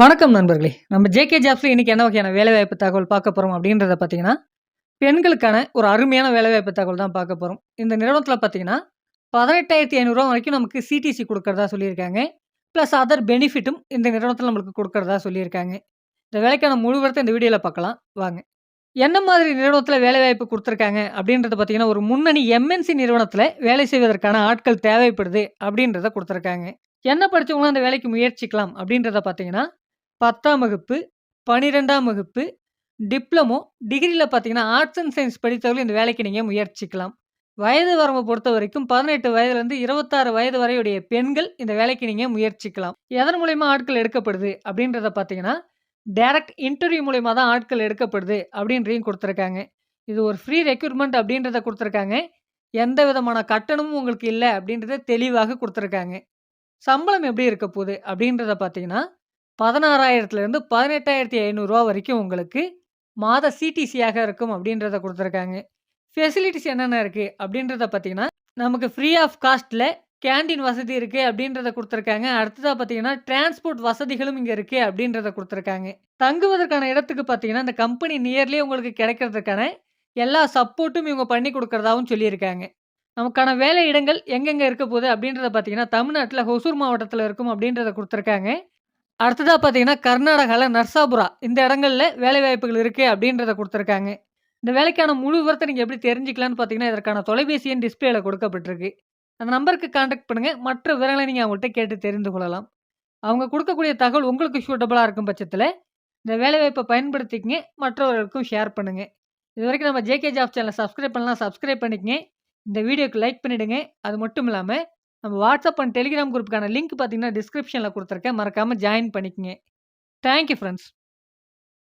வணக்கம் நண்பர்களே. நம்ம ஜேகே ஜாப்ஸில் இன்றைக்கி என்ன வகையான வேலைவாய்ப்பு தகவல் பார்க்க போகிறோம் அப்படின்றத பார்த்தீங்கன்னா பெண்களுக்கான ஒரு அருமையான வேலைவாய்ப்பு தகவல் தான் பார்க்க போகிறோம் இந்த நிறுவனத்தில் பார்த்தீங்கன்னா பதினெட்டாயிரத்தி ஐநூறுரூவா வரைக்கும் நமக்கு சிடிசி கொடுக்கறதா சொல்லியிருக்காங்க. ப்ளஸ் அதர் பெனிஃபிட்டும் இந்த நிறுவனத்தில் நம்மளுக்கு கொடுக்கறதா சொல்லியிருக்காங்க. இந்த வேலைக்கான முழு இந்த வீடியோவில் பார்க்கலாம். வாங்க. என்ன மாதிரி நிறுவனத்தில் வேலைவாய்ப்பு கொடுத்துருக்காங்க அப்படின்றத பார்த்தீங்கன்னா ஒரு முன்னணி எம்என்சி நிறுவனத்தில் வேலை செய்வதற்கான ஆட்கள் தேவைப்படுது அப்படின்றத கொடுத்துருக்காங்க. என்ன படித்தவங்களும் அந்த வேலைக்கு முயற்சிக்கலாம் அப்படின்றத பார்த்தீங்கன்னா பத்தாம் வகுப்பு பன்னிரெண்டாம் வகுப்பு டிப்ளமோ டிகிரியில் பார்த்தீங்கன்னா ஆர்ட்ஸ் அண்ட் சயின்ஸ் படித்தவர்கள் இந்த வேலைக்கு நீங்கள் முயற்சிக்கலாம். வயது வரம்பை பொறுத்த வரைக்கும் பதினெட்டு வயதுலேருந்து இருபத்தாறு வயது வரையுடைய பெண்கள் இந்த வேலைக்கு நீங்கள் முயற்சிக்கலாம். எதன் மூலயமா ஆட்கள் எடுக்கப்படுது அப்படின்றத பார்த்தீங்கன்னா டைரக்ட் இன்டர்வியூ மூலயமா தான் ஆட்கள் எடுக்கப்படுது அப்படின்றதையும் கொடுத்துருக்காங்க. இது ஒரு ஃப்ரீ ரெக்யூர்மெண்ட் அப்படின்றத கொடுத்துருக்காங்க. எந்த விதமான கட்டணமும் உங்களுக்கு இல்லை அப்படின்றத தெளிவாக கொடுத்துருக்காங்க. சம்பளம் எப்படி இருக்க போகுது அப்படின்றத பார்த்தீங்கன்னா பதினாறாயிரத்துலேருந்து பதினெட்டாயிரத்தி ஐநூறுரூவா வரைக்கும் உங்களுக்கு மாத சிடிசியாக இருக்கும் அப்படின்றத கொடுத்துருக்காங்க. ஃபெசிலிட்டிஸ் என்னென்ன இருக்குது அப்படின்றத பார்த்தீங்கன்னா நமக்கு ஃப்ரீ ஆஃப் காஸ்ட்டில் கேண்டீன் வசதி இருக்குது அப்படின்றத கொடுத்துருக்காங்க. அடுத்ததாக பார்த்தீங்கன்னா டிரான்ஸ்போர்ட் வசதிகளும் இங்கே இருக்குது அப்படின்றத கொடுத்துருக்காங்க. தங்குவதற்கான இடத்துக்கு பார்த்தீங்கன்னா இந்த கம்பெனி நியர்லேயே உங்களுக்கு கிடைக்கிறதுக்கான எல்லா சப்போர்ட்டும் இவங்க பண்ணி கொடுக்குறதாகவும் சொல்லியிருக்காங்க. நமக்கான வேலை இடங்கள் எங்கெங்கே இருக்க போகுது அப்படின்றத பார்த்தீங்கன்னா தமிழ்நாட்டில் ஹொசூர் மாவட்டத்தில் இருக்கும் அப்படின்றத கொடுத்துருக்காங்க. அடுத்ததாக பார்த்தீங்கன்னா கர்நாடகாவில் நர்சாபுரா. இந்த இடங்களில் வேலைவாய்ப்புகள் இருக்குது அப்படின்றத கொடுத்துருக்காங்க. இந்த வேலைக்கான முழு விவரத்தை நீங்கள் எப்படி தெரிஞ்சுக்கலான்னு பார்த்தீங்கன்னா இதற்கான தொலைபேசி எண் டிஸ்பிளேல கொடுக்கப்பட்டிருக்கு. அந்த நம்பருக்கு காண்டாக்ட் பண்ணுங்கள் மற்ற விவரங்களை நீங்கள் அவங்கள்ட்ட கேட்டு தெரிந்து கொள்ளலாம். அவங்க கொடுக்கக்கூடிய தகவல் உங்களுக்கு சூட்டபுளாக இருக்கும் பட்சத்தில் இந்த வேலைவாய்ப்பை பயன்படுத்திக்கங்க. மற்றவர்களுக்கும் ஷேர் பண்ணுங்கள் இது வரைக்கும் நம்ம ஜேகே ஜாப் சேனலை சப்ஸ்கிரைப் பண்ணலாம் சப்ஸ்கிரைப் பண்ணிக்கங்க. இந்த வீடியோக்கு லைக் பண்ணிவிடுங்க அது மட்டும் இல்லாமல் நம்ம வாட்ஸ்அப் அண்ட் டெலிகிராம் குரூப்புக்கான லிங்க் பார்த்தீங்கன்னா டிஸ்கிரிப்ஷனில் கொடுத்துருக்கேன். மறக்காமல் ஜாயின் பண்ணிக்கங்க. Thank you friends